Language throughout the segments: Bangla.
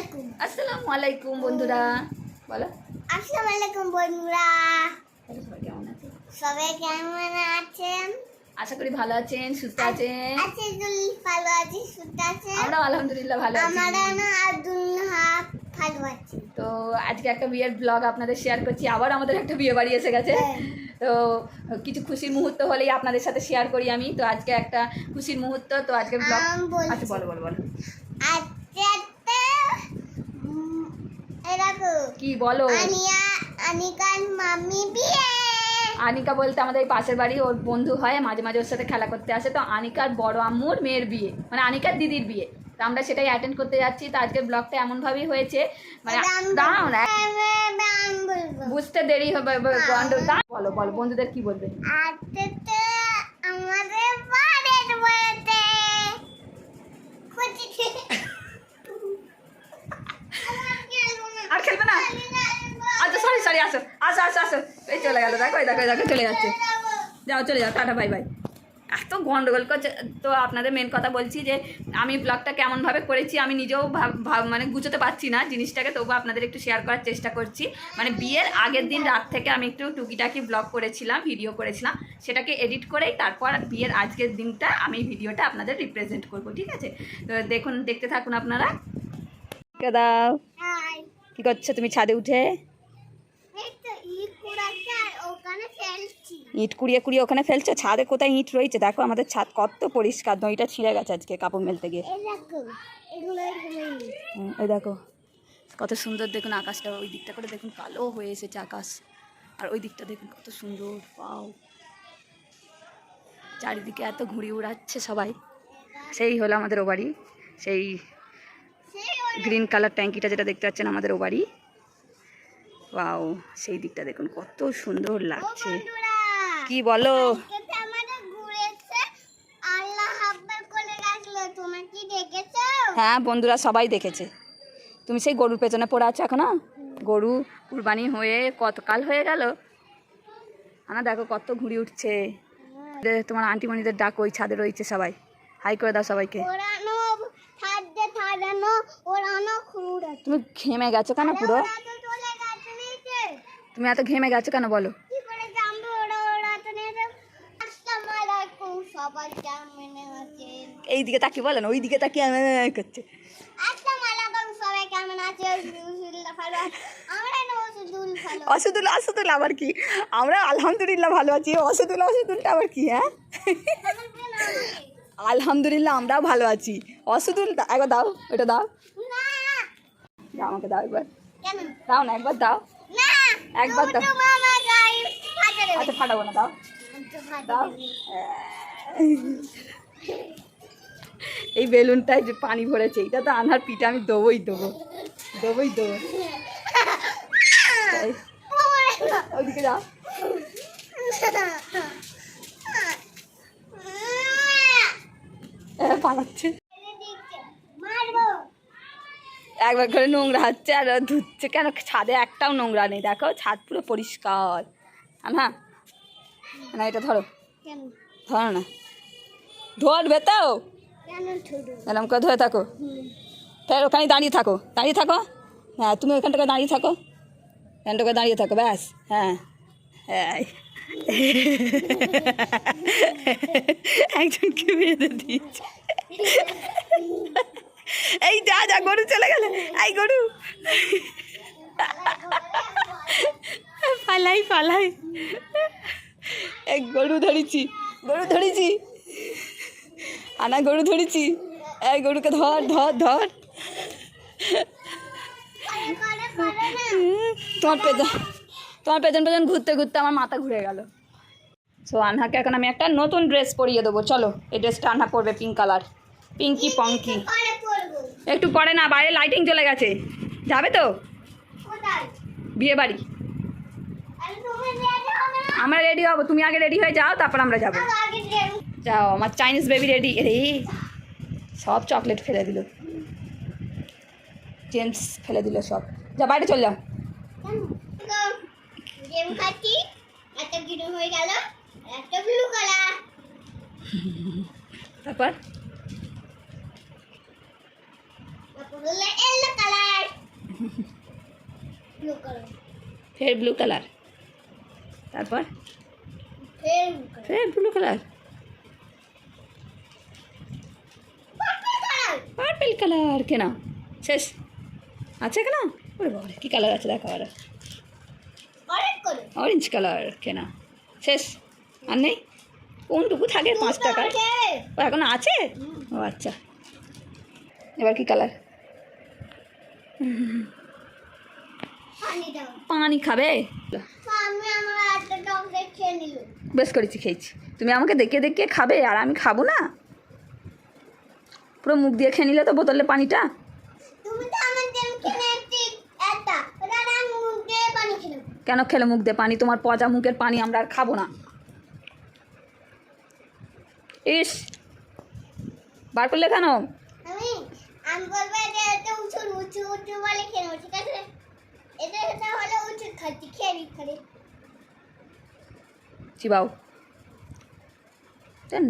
আলাইকুম। আসসালামু আলাইকুম বন্ধুরা। বলো। আসসালামু আলাইকুম বন্ধুরা সবাই কেমন আছে? সবাই কেমন আছেন? আশা করি ভালো আছেন সুস্থ আছেন। ভালো আছি সুস্থ আছেন? আমরা আলহামদুলিল্লাহ ভালো আমার আছি না ভালো আছি। তো আজকে একটা বিয়ের ব্লগ আপনাদের শেয়ার করছি। আবার আমাদের একটা বিয়ে বাড়ি এসে গেছে। হ্যাঁ। তো কিছু খুশির মুহূর্ত হলেই আপনাদের সাথে শেয়ার করি আমি। তো আজকে একটা খুশির মুহূর্ত তো আজকে ব্লগ আচ্ছা বলো বলো বলো। আজকে এরকম কি বলো? আনিয়া আনিকার মাম্মি বিয়ে। আনিকা বলতে আমাদের পাশের বাড়ি ওর বন্ধু হয় মাঝে মাঝে ওর সাথে খেলা করতে আসে। তো আনিকার বড় আম্মুর মেয়ের বিয়ে মানে আনিকার দিদির বিয়ে। তো আমরা সেটাই অ্যাটেন্ড করতে যাচ্ছি। তো আজকের ব্লগটা এমনভাবেই হয়েছে মানে দাঁড়াও না বুঝতে দেরি হবে গন্ডগোল। বলো বলো বন্ধুদের কি বলবে? আমাদের বাড়ির বইতে খুঁজি আর খেলবে আচ্ছা সরি সরি আসো। আসো আসো আসো। এই চলে গেল, দেখো দেখো দেখো, চলে যাচ্ছে। যাও, চলে যাও, টাটা, বাই বাই। এত গন্ডগোল করছে। তো আপনাদের মেন কথা বলছি যে, আমি ব্লগটা কেমনভাবে করেছি, আমি নিজেও মানে গুছোতে পারছি না জিনিসটাকে তবু আপনাদের একটু শেয়ার করার চেষ্টা করছি। মানে বিয়ের আগের দিন রাত থেকে আমি একটু টুকিটাকি ব্লগ করেছিলাম ভিডিও করেছিলাম। সেটাকে এডিট করেই তারপর বিয়ের আজকের দিনটা আমি ভিডিওটা আপনাদের রিপ্রেজেন্ট করব, ঠিক আছে? তো দেখুন, দেখতে থাকুন আপনারা। দাও। কি করছ? তুমি ছাদে উঠে? ইট কুড়িয়ে কুড়িয়ে ওখানে ফেলছো? ছাদে কোথায় ইট রয়েছে? দেখো আমাদের ছাদ কত পরিষ্কার। দইটা ছিঁড়ে গেছে আজকে কাপড় মেলতে গিয়ে। ওই দেখো কত সুন্দর দেখুন আকাশটা। ওই দিকটা করে দেখুন কালো হয়ে এসেছে আকাশ। আর ওই দিকটা দেখুন কত সুন্দর পাও চারিদিকে এত ঘুড়ি উড়াচ্ছে সবাই। সেই হলো আমাদের ও বাড়ি। সেই গ্রিন কালার ট্যাঙ্কিটা যেটা দেখতে পাচ্ছেন আমাদের ও বাড়ি। ওয়াও সেই দিকটা দেখুন কত সুন্দর লাগছে। কি বলো? হ্যাঁ বন্ধুরা সবাই দেখেছে। তুমি সেই গরুর পেছনে পড়ে আছো এখন? গরু কুরবানি হয়ে কত কাল হয়ে গেল? না দেখো কত ঘুড়ি উঠছে। তোমার আন্টিমণিদের ডাক ওই ছাদে রয়েছে সবাই। হাই করে দাও সবাইকে। ওরানো তুমি ঘেমে গেছো কেন পুরো? তুমি এত ঘেমে গেছো কেন বলো? কি করে জানব? ওরা ওরা তো নিচে আসসালামু আলাইকুম সবাই কেমন আছেন এই দিকে তাকিয়ে বলো না ওই দিকে তাকিয়ে করছে। অসুদুল অসুদুল আবার কি? আমরা আলহামদুলিল্লাহ ভালো আছি। অসুদুল অসুদুলটা আবার কি হ্যাঁ? আলহামদুলিল্লাহ আমরাও ভালো আছি। অসুদুল একবার দাও ওটা দাও। আমাকে দাও একবার। দাও না একবার দাও। একবার দাও। আচ্ছা ফাটাবো না দাও। দাও। এই বেলুনটায় যে পানি ভরেছে এটা তো আনার পিঠে আমি দেবোই দেবো। দেবোই দেবো। ওইদিকে যাও হ্যাঁ, পালাচ্ছে। একবার করে নোংরা হচ্ছে আর ধুচ্ছে কেন? ছাদে একটাও নোংরা নেই দেখো? ছাদ পুরো পরিষ্কার। না না এটা ধরো। ধরো না। ধরবে? তো ছোট করে ধরে থাকো। ফের ওখানে দাঁড়িয়ে থাকো। দাঁড়িয়ে থাকো। হ্যাঁ তুমি ওখানটাকে দাঁড়িয়ে থাকো। ওখানটাকে দাঁড়িয়ে থাকো ব্যাস। হ্যাঁ হ্যাঁ। একজনকে বেঁধে দিয়েছে। এই যা যা গরু চলে গেল। এই গরু। পালাই পালাই। এক গরু ধরেছি গরু ধরেছি। আনা গরু ধরেছি। এই গরুকে ধর ধর ধর। তোমার পেছন তোমার পেছন পেছন ঘুরতে ঘুরতে আমার মাথা ঘুরে গেল। সো আনহাকে এখন আমি একটা নতুন ড্রেস পরিয়ে দেবো। চলো, এই ড্রেসটা আনহা পরবে পিঙ্ক কালার পিঙ্কি পঙ্কি একটু পরে না, বাইরে লাইটিং চলে গেছে। যাবে তো? বিয়ে বাড়ি। আমরা রেডি হব। তুমি আগে রেডি হয়ে যাও, তারপর আমরা যাব। যাও, আমার চাইনিজ বেবি রেডি রে সব চকলেট ফেলে দিল। জেমস ফেলে দিল সব। যা, বাইরে চল যাও গেম খাচ্ছি একটা গ্রিন হয়ে গেল একটা ব্লু কালার তারপর? এলো কালার ব্লু কালার ফের ব্লু কালার তারপর? ফের ব্লু কালার পার্পল কালার কেনা। শেষ। আছে কেনা? ওরে বাবা কী কালার আছে দেখা আর অরেঞ্জ কালার কেনা। শেষ। আর নেই? কোনটুকু থাকে? পাঁচ টাকায়। ও এখন আছে? ও আচ্ছা। এবার কি কালার পানি খাবে? বেশ করেছি খেয়েছি। তুমি আমাকে দেখে দেখে খাবে আর আমি খাব না? পুরো মুখ দিয়ে খেয়ে নিলে তো বোতলে পানিটা তুমি তো আমার জন্য কিনে একটি একটা ওটা আমি মুখ দিয়ে পানি খেলাম কেন খেলে মুখ দিয়ে পানি? তোমার পচা মুখের পানি আমরা আর খাব না। ইস! বার করলে কেন? চিবাও।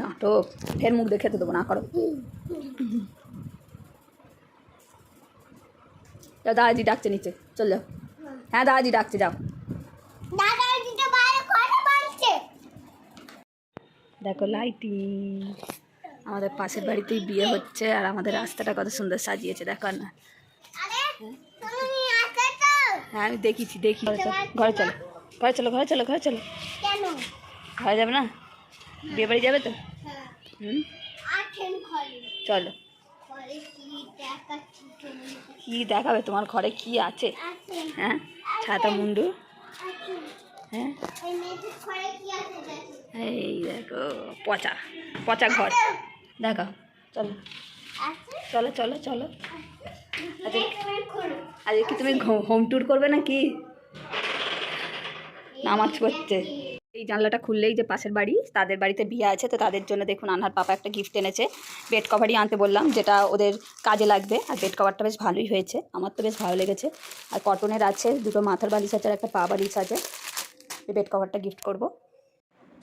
নাটক। ফের মুখ দিয়ে খেতে দেবো না করো। দাদাজি ডাকছে নিচে চল যাও। হ্যাঁ দাদাজি ডাকছে যাও দাদা দিতে বাইরে কথা বলছে দেখো লাইটিং আমাদের পাশের বাড়িতেই বিয়ে হচ্ছে আর আমাদের রাস্তাটা কত সুন্দর সাজিয়েছে দেখো না। হ্যাঁ আমি দেখিছি দেখি। ঘরে চলো ঘরে চলো ঘরে চলো ঘরে চলো ঘরে যাবে না? বিয়ে বাড়ি যাবে তো? হুম? চলো। কি দেখাবে তোমার ঘরে? কি আছে? হ্যাঁ? ছাতা মুন্ডু? হ্যাঁ? এই দেখো, পচা পচা ঘর। দেখো, চলো। চলো চলো চলো। আজকে কি তুমি হোম ট্যুর করবে নাকি? নামাজ পড়ছে এই জানলাটা খুললেই যে পাশের বাড়ি, তাদের বাড়িতে বিয়ে আছে, তো তাদের জন্য দেখুন, আনহার পাপা একটা গিফট এনেছে। বেড কভারই আনতে বললাম, যেটা ওদের কাজে লাগবে। আর বেড কভারটা বেশ ভালোই হয়েছে। আমার তো বেশ ভালো লেগেছে। আর কটনের আছে, দুটো মাথার বালিশ আছে আর একটা পা বালিশ আছে। বেড কভারটা গিফট করব।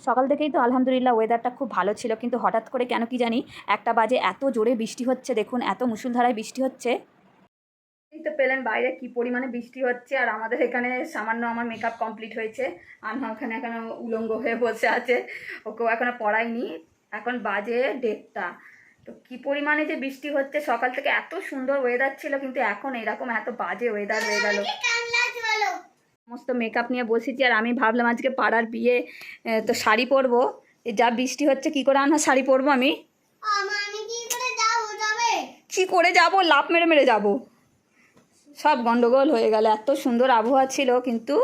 সকাল থেকেই তো আলহামদুলিল্লাহ ওয়েদারটা খুব ভালো ছিল কিন্তু হঠাৎ করে কেন কি জানি একটা বাজে এত জোরে বৃষ্টি হচ্ছে দেখুন এত মুসুলধারায় বৃষ্টি হচ্ছে। এই তো পেলেন বাইরে কি পরিমাণে বৃষ্টি হচ্ছে আর আমাদের এখানে সামান্য আমার মেকআপ কমপ্লিট হয়েছে। আনহা ওখানে এখনও উলঙ্গ হয়ে বসে আছে ওকেও এখনও পড়াইনি। এখন বাজে দেড়টা। তো কি পরিমাণে যে বৃষ্টি হচ্ছে সকাল থেকে এত সুন্দর ওয়েদার ছিল কিন্তু এখন এরকম এত বাজে ওয়েদার হয়ে গেল। সমস্ত মেকআপ নিয়ে বসেছি আর আমি ভাবলাম আজকে পাড়ার বিয়ে তো শাড়ি পরবো। যা বৃষ্টি হচ্ছে কি করে আনহা শাড়ি পরবো আমি? কি করে যাব লাভ মেরে মেরে যাব। সব গন্ডগোল হয়ে গেল। এত সুন্দর আবহাওয়া ছিল কিন্তু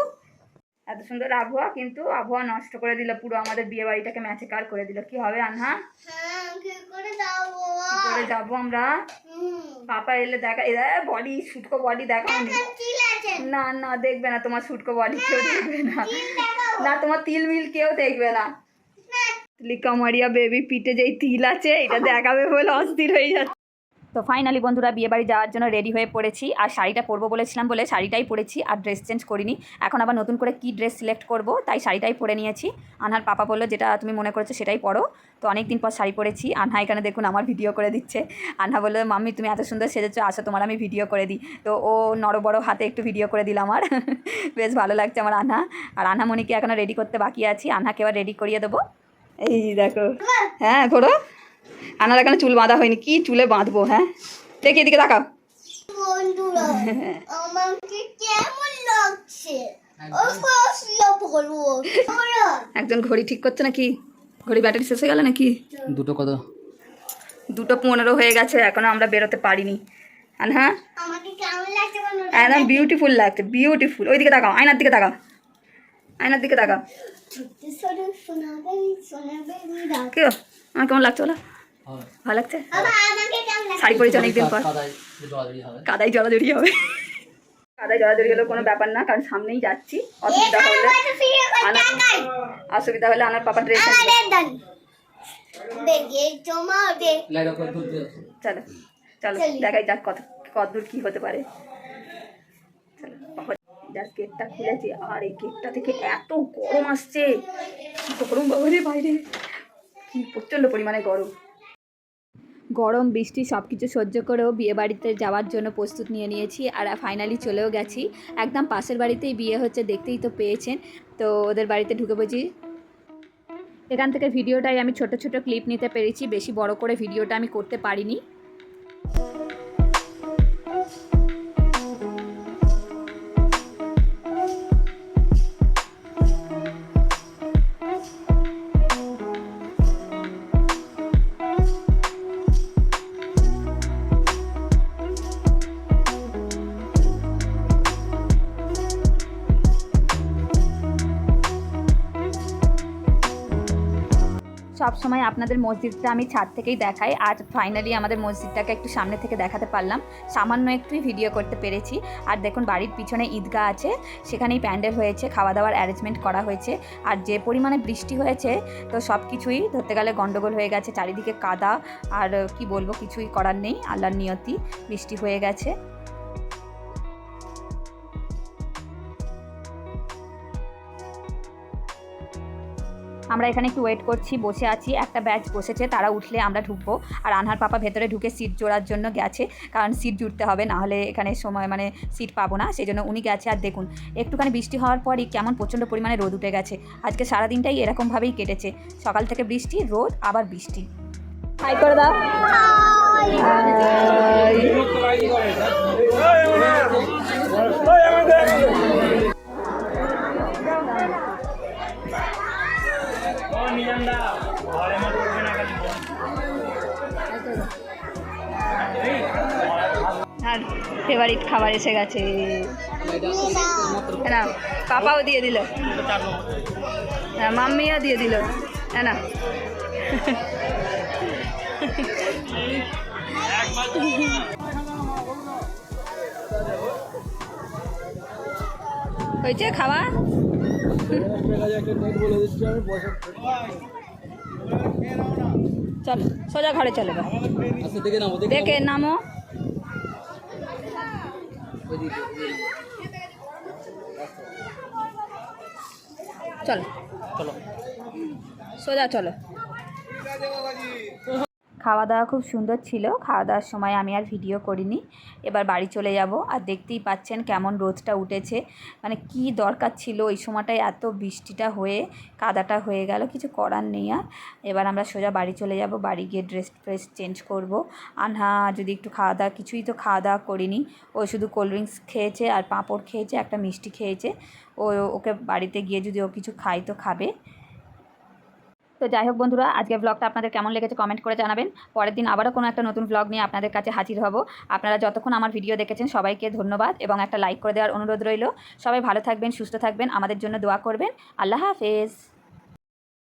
এত সুন্দর আবহাওয়া কিন্তু আবহাওয়া নষ্ট করে দিল। পুরো আমাদের বিয়ে বাড়িটাকে ম্যাচে কার করে দিল। কি হবে আনহা? হ্যাঁ কি করে যাব আমরা? পাপা এলে দেখা এ বডি শুটকো বডি দেখাও নি। না দেখবে না তোমার শুটকো বডি কেউ দেখবে না। না তোমার তিল মিল কেউ দেখবে না। না। লিকা মারিয়া বেবি পিঠে যেই তিল আছে এটা দেখাবে বলে অস্থির হয়ে যাচ্ছে। তো ফাইনালি বন্ধুরা বিয়ে বাড়ি যাওয়ার জন্য রেডি হয়ে পড়েছি। আর শাড়িটা পরবো বলেছিলাম বলে শাড়িটাই পরেছি আর ড্রেস চেঞ্জ করিনি। এখন আবার নতুন করে কি ড্রেস সিলেক্ট করব তাই শাড়িটাই পরে নিয়েছি। আনহার পাপা বলল যেটা তুমি মনে করেছ সেটাই পরো। তো অনেক দিন পর শাড়ি পরেছি। আনহা এখানে দেখুন আমার ভিডিও করে দিচ্ছে। আনহা বলল মাম্মি তুমি এত সুন্দর সেজেছো আসো তোমার আমি ভিডিও করে দিই। তো ও নড় বড় হাতে একটু ভিডিও করে দিল আমার। বেশ ভালো লাগছে আমার আনহা। আর আনহামণিকে এখনও রেডি করতে বাকি আছি। আনহাকে এবার রেডি করিয়ে দেবো। এই দেখো। হ্যাঁ করো আনার এখানে চুল বাঁধা হয়নি কি চুলে বাঁধবো হ্যাঁ? দেখি এদিকে তাকাও। একজন ঘড়ি ঠিক করছে নাকি? ঘড়ি ব্যাটারি শেষ হয়ে গেল নাকি? দুটো কত? দুটো পনেরো হয়ে গেছে এখনও আমরা বেরোতে পারিনি। আর হ্যাঁ? একদম বিউটিফুল লাগছে বিউটিফুল ওইদিকে তাকাও আয়নার দিকে তাকাও। আয়নার দিকে তাকাও। কেউ আমার কেমন লাগছে বলো? ভালো লাগছে? বাবা আমাকে কেমন লাগছে? শাড়ি পরেছি অনেকদিন পর। কাদায় জড়াজড়ি হবে। কাদাই জড়াজড়ি হবে। হলেও কোনো ব্যাপার না কারণ সামনেই যাচ্ছি। অসুবিধা হলে অসুবিধা হলে আমার পাপা ড্রেস চলো চলো দেখাই যাক কত কতদূর কি হতে পারে। চলো জাস্ট গেটটা খুলেছি। আর এই গেটটা থেকে এত গরম আসছে। গরম বাবা বাইরে। কি প্রচণ্ড পরিমাণে গরম। গরম, বৃষ্টি সব কিছু সহ্য করেও বিয়েবাড়িতে যাওয়ার জন্য প্রস্তুত নিয়ে নিয়েছি আর ফাইনালি চলেও গেছি। একদম পাশের বাড়িতেই বিয়ে হচ্ছে, দেখতেই তো পেয়েছেন। তো ওদের বাড়িতে ঢুকে বুঝি এখান থেকে ভিডিওটাই আমি ছোট ছোট ক্লিপ নিতে পেরেছি। বেশি বড় করে ভিডিওটা আমি করতে পারিনি। সময় আপনাদের মসজিদটা আমি ছাদ থেকেই দেখাই। আর ফাইনালি আমাদের মসজিদটাকে একটু সামনে থেকে দেখাতে পারলাম। সামান্য একটুই ভিডিও করতে পেরেছি। আর দেখুন, বাড়ির পিছনে ঈদগাহ আছে। সেখানেই প্যান্ডেল হয়েছে খাওয়া দাওয়ার অ্যারেঞ্জমেন্ট করা হয়েছে। আর যে পরিমাণে বৃষ্টি হয়েছে, তো সব কিছুই ধরতে গেলে গন্ডগোল হয়ে গেছে। চারিদিকে কাদা, আর কি বলব, কিছুই করার নেই। আল্লাহর নিয়তি, বৃষ্টি হয়ে গেছে। আমরা এখানে একটু ওয়েট করছি বসে আছি। একটা ব্যাচ বসেছে তারা উঠলে আমরা ঢুকবো। আর আনহার পাপা ভেতরে ঢুকে সিট জোড়ার জন্য গেছে কারণ সিট জুড়তে হবে না হলে এখানে সময় মানে সিট পাবো না সেই জন্য উনি গেছে। আর দেখুন একটুখানি বৃষ্টি হওয়ার পরই কেমন প্রচণ্ড পরিমাণে রোদ উঠে গেছে। আজকে সারাদিনটাই এরকমভাবেই কেটেছে। সকাল থেকে বৃষ্টি রোদ আবার বৃষ্টি। হাই করে দাও ফেভারিট খাবার এসে গেছে। না পাপাও দিয়ে দিল। হ্যাঁ মাম্মিও দিয়ে দিল। হ্যাঁ না হয়েছে খাওয়া? চলো সোজা ঘরে চলে আচ্ছা দেখে নাও দেখে নামো। চলো। চলো। সোজা চলো। খাওয়া দাওয়া খুব সুন্দর ছিল। খাওয়া দাওয়ার সময় আমি আর ভিডিও করিনি। এবার বাড়ি চলে যাব আর দেখতেই পাচ্ছেন কেমন রোদটা উঠেছে। মানে কি দরকার ছিল ওই সময়টায় এত বৃষ্টিটা হয়ে, কাদাটা হয়ে গেল, কিছু করার নেই আর। এবার আমরা সোজা বাড়ি চলে যাব, বাড়ি গিয়ে ড্রেস ফ্রেস চেঞ্জ করব। আনহা যদি একটু খাওয়া দাওয়া কিছুই তো খাওয়া দাওয়া করিনি। ও শুধু কোল্ড ড্রিঙ্কস খেয়েছে আর পাঁপড় খেয়েছে, একটা মিষ্টি খেয়েছে। ও, ওকে বাড়িতে গিয়ে যদি ও কিছু খায় তো খাবে। তো যাই হোক বন্ধুরা আজকে ব্লগটা আপনাদের কেমন লেগেছে কমেন্ট করে জানাবেন। পরের দিন আবারও কোনো একটা নতুন ব্লগ নিয়ে আপনাদের কাছে হাজির হব। আপনারা যতক্ষণ আমার ভিডিও দেখেছেন, সবাইকে ধন্যবাদ এবং একটা লাইক করে দেওয়ার অনুরোধ রইল। সবাই ভালো থাকবেন, সুস্থ থাকবেন, আমাদের জন্য দোয়া করবেন। আল্লাহ হাফেজ।